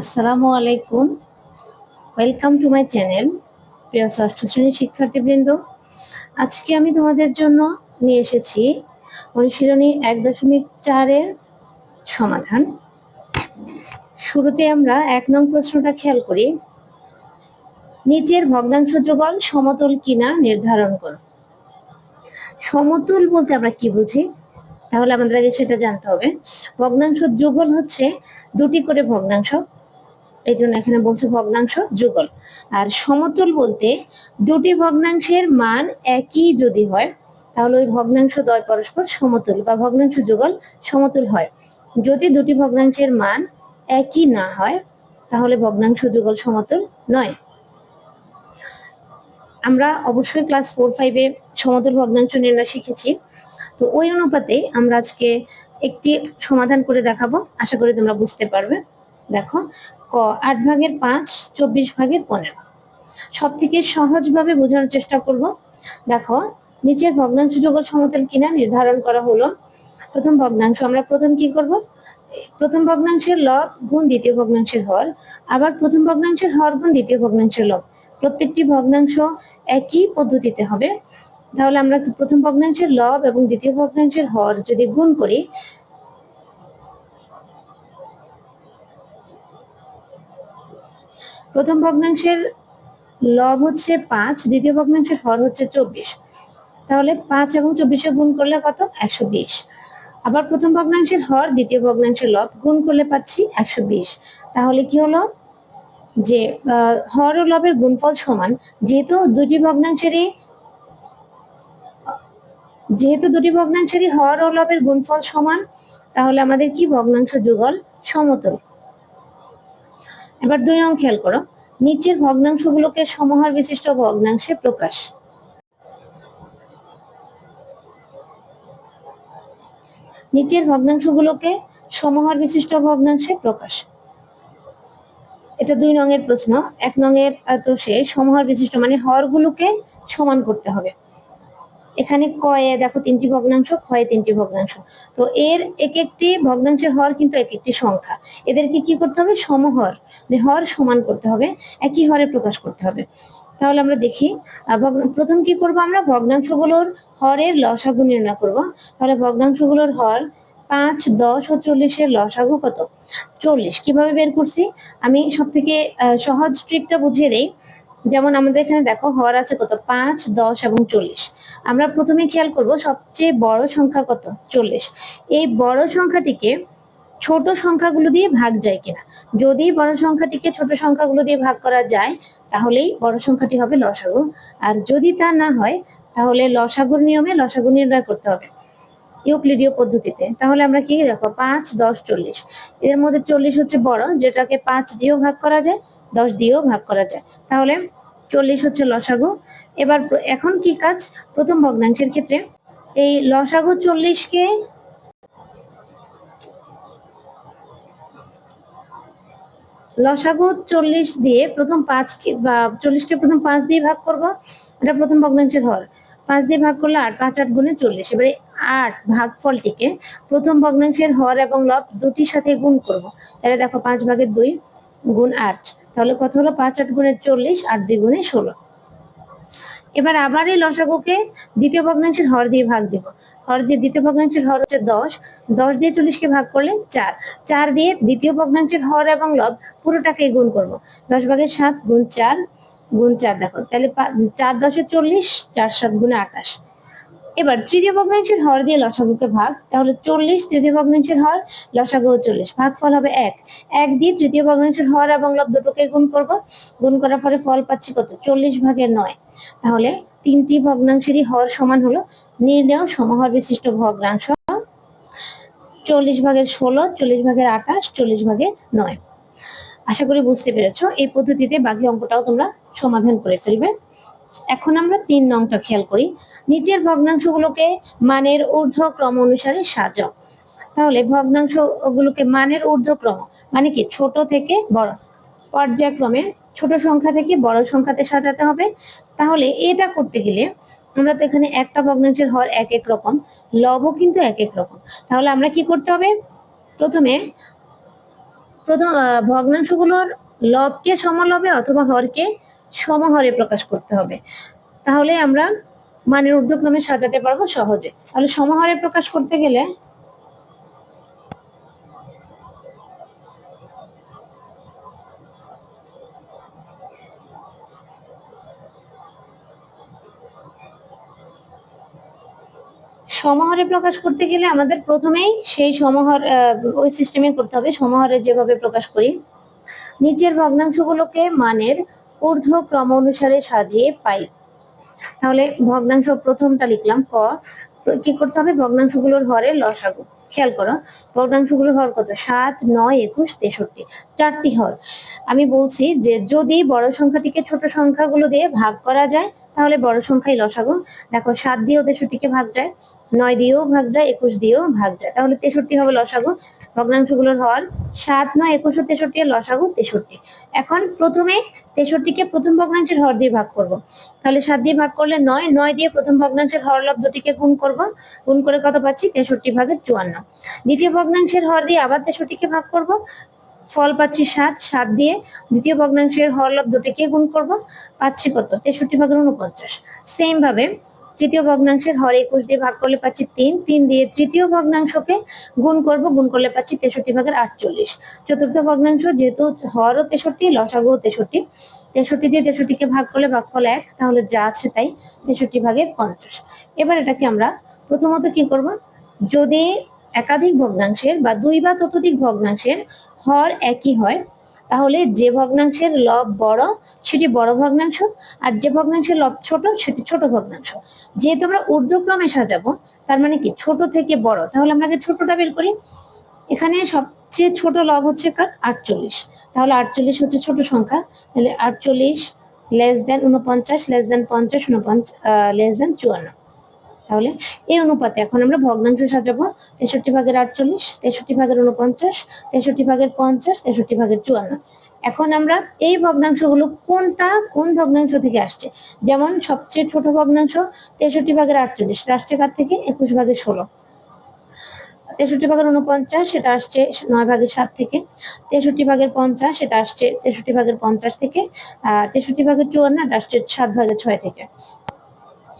আসসালামু আলাইকুম। Welcome to my channel প্রিয় ষষ্ঠ শ্রেণির শিক্ষার্থীবৃন্দ। আজকে আমি তোমাদের জন্য নিয়ে এসেছি অনুশীলনী এক দশমিক চারের সমাধান। শুরুতে আমরা এক নং প্রশ্নটা খেয়াল করি। নিচের ভগ্নাংশ যুগল সমতল কিনা নির্ধারণ করো। সমতল বলতে আমরা কি বুঝি? তাহলে আমাদের আগে সেটা জানতে হবে। ভগ্নাংশ যুগল হচ্ছে দুটি করে ভগ্নাংশ। এই জন্য এখানে বলছে ভগ্নাংশ যুগল। আর সমতল বলতে দুটি ভগ্নাংশের মান একই যদি হয়, তাহলে ওই ভগ্নাংশ দ্বয় পরস্পর সমতুল বা ভগ্নাংশ যুগল সমতুল হয়। যদি দুটি ভগ্নাংশের মান একই না হয়, তাহলে ভগ্নাংশ যুগল সমতুল নয়। আমরা অবশ্যই ক্লাস ফোর ফাইভে সমতুল ভগ্নাংশ নির্ণয় শিখেছি। তো ওই অনুপাতে আমরা আজকে একটি সমাধান করে দেখাবো। আশা করি তোমরা বুঝতে পারবে। দেখো ক, আট ভাগের পাঁচ, চব্বিশ ভাগের পনেরো। সব থেকে সহজভাবে বোঝানোর চেষ্টা করব। দেখো, নিচের ভগ্নাংশ যুগল সমতল কিনা নির্ধারণ করা হলো। প্রথম ভগ্নাংশ, আমরা প্রথম কি করব? প্রথম ভগ্নাংশের লব গুণ দ্বিতীয় ভগ্নাংশের হর, আবার প্রথম ভগ্নাংশের হর গুণ দ্বিতীয় ভগ্নাংশের লব। প্রত্যেকটি ভগ্নাংশ একই পদ্ধতিতে হবে। তাহলে আমরা প্রথম ভগ্নাংশের লব এবং দ্বিতীয় ভগ্নাংশের হর যদি গুণ করি প্রথম ভগ্নাংশের লব হচ্ছে পাঁচ, দ্বিতীয় ভগ্নাংশের হর হচ্ছে চব্বিশ। তাহলে পাঁচ এবং চব্বিশে গুণ করলে কত? একশো বিশ। আবার প্রথম ভগ্নাংশের হর, দ্বিতীয় ভগ্নাংশের লব গুণ করলে পাচ্ছি একশো বিশ। তাহলে কি হলো? যে হর ও লবের গুণফল সমান, যেহেতু দুটি ভগ্নাংশেরই, যেহেতু দুটি ভগ্নাংশেরই হর ও লবের গুণফল সমান, তাহলে আমাদের কি ভগ্নাংশ যুগল সমতল। এবার দুই নং খেয়াল করো। নিচের ভগ্নাংশগুলোকে সমাহার বিশিষ্ট ভগ্নাংশে প্রকাশ। নিচের ভগ্নাংশগুলোকে সমাহার বিশিষ্ট ভগ্নাংশে প্রকাশ। এটা দুই নঙের প্রশ্ন। এক নঙের তো সে সমাহার বিশিষ্ট মানে হরগুলোকে সমান করতে হবে। এখানে কয়ে, দেখো, তিনটি ভগ্নাংশ, ক্ষয়ে তিনটি ভগ্নাংশ। তো এর এক একটি ভগ্নাংশের হর কিন্তু এক একটি সংখ্যা। এদেরকে কি করতে হবে? সমহর। হর সমান করতে হবে, একই হরে প্রকাশ করতে হবে। তাহলে আমরা দেখি প্রথম কি করব আমরা? ভগ্নাংশগুলোর হরের লসাগু নির্ণয় করব। তাহলে ভগ্নাংশগুলোর হর পাঁচ, দশ ও চল্লিশের লসাগু কত? চল্লিশ। কীভাবে বের করছি? আমি সব থেকে সহজ ট্রিকটা বুঝিয়ে দেই। যেমন আমাদের এখানে দেখো, হর আছে কত? পাঁচ, দশ এবং চল্লিশ। আমরা প্রথমে খেয়াল করব সবচেয়ে বড় সংখ্যা কত? চল্লিশ। এই বড় সংখ্যাটিকে ছোট সংখ্যাগুলো দিয়ে ভাগ যায় কিনা? যদি বড় সংখ্যাটিকে ছোট সংখ্যাগুলো দিয়ে ভাগ করা যায়, তাহলেই বড় সংখ্যাটি হবে লসাগু। আর যদি তা না হয়, তাহলে লসাগুর নিয়মে লসাগু নির্ণয় করতে হবে ইউক্লিডীয় পদ্ধতিতে। তাহলে আমরা কি দেখো? পাঁচ, দশ, চল্লিশ। এর মধ্যে চল্লিশ হচ্ছে বড়, যেটাকে পাঁচ দিয়েও ভাগ করা যায় দশ দিয়েও ভাগ করা যায়। তাহলে চল্লিশ হচ্ছে লসাগু। এবার এখন কি কাজ? প্রথম ভগ্নাংশের ক্ষেত্রে এই লসাগু চল্লিশকে লসাগু চল্লিশ দিয়ে প্রথম পাঁচ বা চল্লিশকে প্রথম পাঁচ দিয়ে ভাগ করব। এটা প্রথম ভগ্নাংশের হর। পাঁচ দিয়ে ভাগ করলে আট, পাঁচ, আট গুণে চল্লিশ। এবারে আট ভাগফলটিকে প্রথম ভগ্নাংশের হর এবং লব দুটির সাথে গুণ করব। তাহলে দেখো পাঁচ ভাগের দুই গুণ আট। তাহলে কত হলো? পাঁচ আট গুণে চল্লিশ আর দুই গুণে ষোলো। এবার আবার এই লসাগুকে দ্বিতীয় ভগ্নাংশের হর দিয়ে ভাগ দিব। হর দিয়ে দ্বিতীয় ভগ্নাংশের হর হচ্ছে দশ। দশ দিয়ে চল্লিশকে ভাগ করলে চার। চার দিয়ে দ্বিতীয় ভগ্নাংশের হর এবং লব পুরোটাকে গুণ করব। দশ ভাগের সাত গুণ চার গুণ চার দেখো। তাহলে চার দশে চল্লিশ, চার সাত গুণে আঠাশ। এবার তৃতীয় ভগ্নাংশের হর দিয়ে লসাগুকে ভাগ, তাহলে চল্লিশ, তৃতীয় ভগ্নাংশের হর, লসাগু চল্লিশ, ভাগফল হবে এক। এক দিয়ে তৃতীয় ভগ্নাংশের হর এবং লব দুটোকে গুণ করব। গুণ করার ফলে ফল পাচ্ছি কত? চল্লিশ ভাগের নয়। তাহলে তিনটি ভগ্নাংশেরই হর সমান হলো নির্ণয় সমহর বিশিষ্ট ভগ্নাংশ। চল্লিশ ভাগের ষোলো, চল্লিশ ভাগের আঠাশ, চল্লিশ ভাগের নয়। আশা করি বুঝতে পেরেছ, এই পদ্ধতিতে বাকি অঙ্কটাও তোমরা সমাধান করে ফেলবে। এখন আমরা তিন নংটা খেয়াল করি। নিচের ভগ্নাংশগুলোকে মানের ঊর্ধ্বক্রম অনুসারে সাজাও। তাহলে ভগ্নাংশগুলোকে মানের ঊর্ধ্বক্রম মানে কি? ছোট থেকে বড়। পর্যায়ক্রমে ছোট সংখ্যা থেকে বড় সংখ্যাতে সাজাতে হবে। তাহলে এটা করতে গেলে আমরা তো এখানে একটা ভগ্নাংশের হর এক এক রকম, লবও কিন্তু এক এক রকম। তাহলে আমরা কি করতে হবে? প্রথমে প্রথম ভগ্নাংশগুলোর লবকে সমলবে অথবা হরকে সমহরে প্রকাশ করতে হবে। তাহলে আমরা মানের ঊর্ধ্বক্রমে সাজাতে পারব সহজে। তাহলে সমহরে প্রকাশ করতে গেলে সমাহারে প্রকাশ করতে গেলে আমাদের প্রথমেই সেই সমাহার ওই সিস্টেমে করতে হবে। সমাহারে যেভাবে প্রকাশ করি, নিচের ভগ্নাংশগুলোকে মানের ঊর্ধ্বক্রম অনুসারে সাজিয়ে পাই। তাহলে ভগ্নাংশ প্রথমটা লিখলাম, ক। কি করতে হবে? ভগ্নাংশগুলোর হরে লসাগু। খেয়াল করো, ভগ্নাংশগুলোর হর কত? সাত, নয়, একুশ, তেষট্টি। চারটি হর। আমি বলছি যে যদি বড় সংখ্যাটিকে ছোট সংখ্যাগুলো দিয়ে ভাগ করা যায়, তাহলে বড় সংখ্যাই লসাগু। দেখো, সাত দিয়েও তেষট্টিকে ভাগ যায়, নয় দিয়েও ভাগ যায়, একুশ দিয়েও ভাগ যায়। তাহলে তেষট্টি হবে লসাগু। ভগ্নাংশগুলোর হর সাত, নয়, একুশ তেষট্টি এর লসাগু তেষট্টি। এখন প্রথমে তেষট্টিকে প্রথম ভগ্নাংশের হর দিয়ে ভাগ করব। তাহলে সাত দিয়ে ভাগ করলে নয় নয় দিয়ে প্রথম ভগ্নাংশের হর লব দুটিকে গুণ করব। গুণ করে কত পাচ্ছি? তেষট্টি ভাগের চুয়ান্ন। দ্বিতীয় ভগ্নাংশের হর দিয়ে আবার তেষট্টিকে ভাগ করব। ফল পাচ্ছি সাত সাত দিয়ে দ্বিতীয় ভগ্নাংশের হর লব দুটিকে গুণ করব। পাচ্ছি কত? তেষট্টি ভাগের উনপঞ্চাশ সেম ভাবে তৃতীয় ভগ্নাংশের হর একুশ দিয়ে ভাগ করলে পাচ্ছি তিন। তিন দিয়ে তৃতীয় ভগ্নাংশকে গুণ করব, গুণ করলে পাচ্ছি তেষট্টি ভাগের আটচল্লিশ। চতুর্থ ভগ্নাংশ যেহেতু হর ও তেষট্টি লসাগু তেষট্টি। তেষট্টি দিয়ে তেষট্টিকে ভাগ করলে ভাগ ভাগফল এক, তাহলে যা আছে তাই তেষট্টি ভাগে পঞ্চাশ। এবার এটাকে আমরা প্রথমত কি করব? যদি একাধিক ভগ্নাংশের বা দুই বা ততোধিক ভগ্নাংশের হর একই হয় তাহলে যে ভগ্নাংশের লব বড়, সেটি বড় ভগ্নাংশ, আর যে ভগ্নাংশের লব ছোট, সেটি ছোট ভগ্নাংশ। যেহেতু আমরা ঊর্ধ্বক্রমে সাজাবো, তার মানে কি? ছোট থেকে বড়। তাহলে আমরা আগে ছোটটা বের করি। এখানে সবচেয়ে ছোট লব হচ্ছে কার? আটচল্লিশ। তাহলে আটচল্লিশ হচ্ছে ছোট সংখ্যা। তাহলে আটচল্লিশ লেস দেন উনপঞ্চাশ লেস দেন পঞ্চাশ উনপঞ্চাশ লেস দেন চুয়ান্ন। তাহলে এই অনুপাতে এখন আমরা ভগ্নাংশ সাজাবো তেষট্টি ভাগের আটচল্লিশ, তেষট্টি ভাগের উনপঞ্চাশ তেষট্টি ভাগের পঞ্চাশ, তেষট্টি ভাগের চুয়ান্ন। এখন আমরা এই ভগ্নাংশগুলো কোনটা কোন ভগ্নাংশ থেকে আসছে? যেমন সবচেয়ে ছোট ভগ্নাংশ তেষট্টি ভাগের আটচল্লিশ আসছে কার থেকে? একুশ ভাগের ষোলো। তেষট্টি ভাগের উনপঞ্চাশ সেটা আসছে নয় ভাগের সাত থেকে। তেষট্টি ভাগের পঞ্চাশ সেটা আসছে তেষট্টি ভাগের পঞ্চাশ থেকে। আর তেষট্টি ভাগের চুয়ান্ন, এটা আসছে সাত ভাগের ছয় থেকে।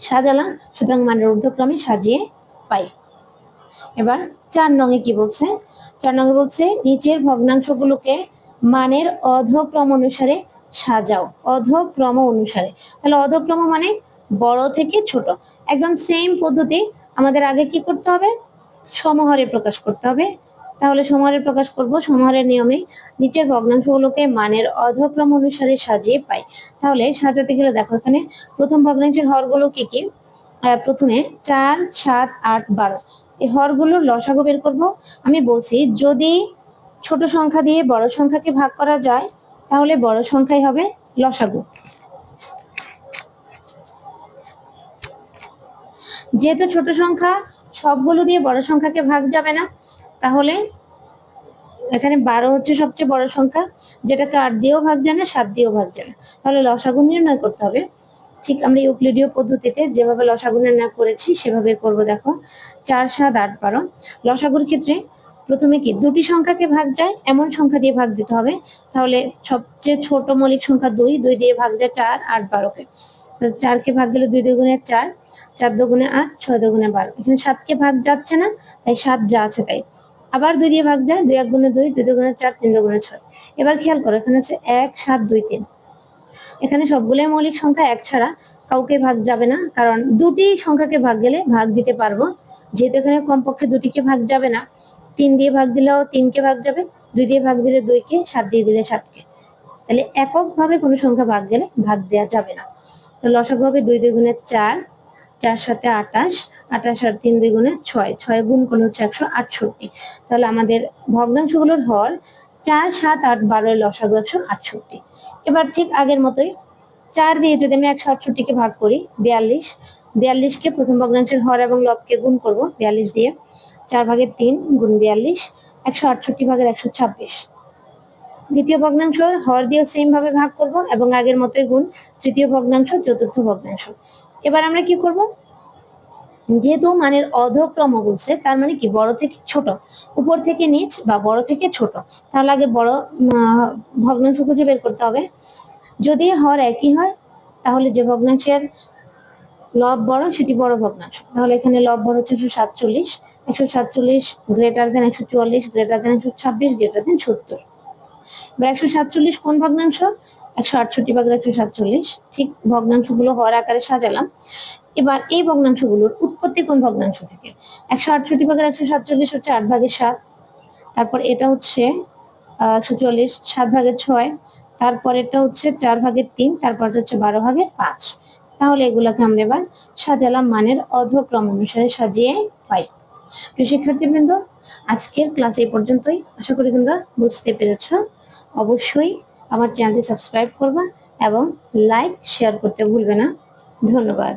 সাজালাম সুতরাং মানের ঊর্ধ্বক্রমে সাজিয়ে পাই। এবার চার নঙে কি বলছে? চার নঙে বলছে, নিচের ভগ্নাংশগুলোকে মানের অধক্রম অনুসারে সাজাও। অধক্রম অনুসারে। তাহলে অধক্রম মানে বড় থেকে ছোট। একদম সেম পদ্ধতি আমাদের আগে কি করতে হবে? সমহারে প্রকাশ করতে হবে। তাহলে সমহারে প্রকাশ করব। সমহারের নিয়মে নিচের ভগ্নাংশগুলোকে মানের অধক্রম অনুসারে সাজিয়ে পাই। তাহলে সাজাতে গেলে দেখো এখানে প্রথম ভগ্নাংশের হরগুলো কি কি? প্রথমে চার, সাত, আট, বারো। এই হরগুলোর লসাগু বের করব। আমি বলছি যদি ছোট সংখ্যা দিয়ে বড় সংখ্যাকে ভাগ করা যায়, তাহলে বড় সংখ্যাই হবে লসাগু। যেহেতু ছোট সংখ্যা, সবগুলো দিয়ে বড় সংখ্যাকে ভাগ যাবে না তাহলে এখানে বারো হচ্ছে সবচেয়ে বড় সংখ্যা, যেটাকে আট দিয়েও ভাগ যায় না, সাত দিয়েও ভাগ যায় না। তাহলে লসাগু নির্ণয় করতে হবে। ঠিক আমরা ইউক্লিডীয় পদ্ধতিতে যেভাবে লসাগু নির্ণয় করেছি, সেভাবে করব দেখো। চার, সাত, আট, বারো। লসাগুর ক্ষেত্রে প্রথমে কি, দুটি সংখ্যাকে ভাগ যায়, এমন সংখ্যা দিয়ে ভাগ দিতে হবে। তাহলে সবচেয়ে ছোট মৌলিক সংখ্যা দুই দুই দিয়ে ভাগ যায় চার, আট, বারোকে। চারকে ভাগ দিলে দুই দুই দুগুণে চার চার দুগুণে আট, ছয় দুগুণে বারো। এখানে সাতকে ভাগ যাচ্ছে না, তাই সাত যা আছে তাই। আবার দুই দিয়ে ভাগ যায়, দুই এক গুণে দুই দুই দুগুণে চার, তিন দুগুণে ছয়। এবার খেয়াল করো, এখানে আছে এক, সাত, দুই, তিন। এখানে সবগুলোই মৌলিক সংখ্যা এক ছাড়া কাউকে ভাগ যাবে না, কারণ দুটি সংখ্যাকে ভাগ গেলে ভাগ দিতে পারব। যেহেতু এখানে কমপক্ষে দুটিকে ভাগ যাবে না, তিন দিয়ে ভাগ দিলেও তিনকে ভাগ যাবে, দুই দিয়ে ভাগ দিলে দুইকে, সাত দিয়ে দিলে সাতকে। তাহলে এককভাবে কোনো সংখ্যা ভাগ গেলে ভাগ দেওয়া যাবে না। তো লসাগু হবে দুই দুই গুণে চার চার সাথে আটাশ আটাশ আর তিন দুই গুণে ছয় ছয় গুণ করলে হচ্ছে একশো আটষট্টি। তাহলে আমাদের ভগ্নাংশগুলোর হর চার, সাত, আট বারোয় লসাগু একশো আটষট্টি। এবার ঠিক আগের মতোই চার দিয়ে যদি আমি একশো আটষট্টিকে ভাগ করি, বিয়াল্লিশ, বিয়াল্লিশকে প্রথম ভগ্নাংশের হর এবং লবকে গুণ করব, বিয়াল্লিশ দিয়ে চার ভাগের তিন গুণ বিয়াল্লিশ, একশো আটষট্টি ভাগের একশো ছাব্বিশ। দ্বিতীয় ভগ্নাংশ হর দিয়েও সেম ভাবে ভাগ করব এবং আগের মতোই গুণ তৃতীয় ভগ্নাংশ, চতুর্থ ভগ্নাংশ। এবার আমরা কি করব? যেহেতু মানের অধক্রম বলছে, তার মানে কি? বড় থেকে ছোট। উপর থেকে নিচ বা বড় থেকে ছোট। তাহলে আগে বড় ভগ্নাংশ খুঁজে বের করতে হবে। যদি হর একই হয়, তাহলে যে ভগ্নাংশের লব বড়, সেটি বড় ভগ্নাংশ। তাহলে এখানে লব বড় হচ্ছে একশো সাতচল্লিশ। একশো সাতচল্লিশ গ্রেটার দেন একশো চুয়াল্লিশ গ্রেটার দেন একশো ছাব্বিশ গ্রেটার দেন সত্তর। এবার একশো সাতচল্লিশ কোন ভগ্নাংশ? একশো আটষট্টি ভাগের একশো সাতচল্লিশ। ঠিক ভগ্নাংশগুলো হওয়ার আকারে সাজালাম। এবার এই ভগ্নাংশগুলোর উৎপত্তি কোন ভগ্নাংশ থেকে? একশো আটষট্টি ভাগের একশো সাতচল্লিশ হচ্ছে আট ভাগের সাত। তারপর এটা হচ্ছে একশো চল্লিশ, সাত ভাগের ছয়। তারপর এটা হচ্ছে চার ভাগের তিন, তারপর হচ্ছে বারো ভাগের পাঁচ। তাহলে এগুলোকে আমরা এবার সাজালাম মানের অধক্রম অনুসারে সাজিয়ে পাই। প্রিয় শিক্ষার্থীবৃন্দ, আজকের ক্লাস এই পর্যন্তই। আশা করি তোমরা বুঝতে পেরেছ। অবশ্যই আমার চ্যানেলটি সাবস্ক্রাইব করবা এবং লাইক শেয়ার করতে ভুলবে না। ধন্যবাদ।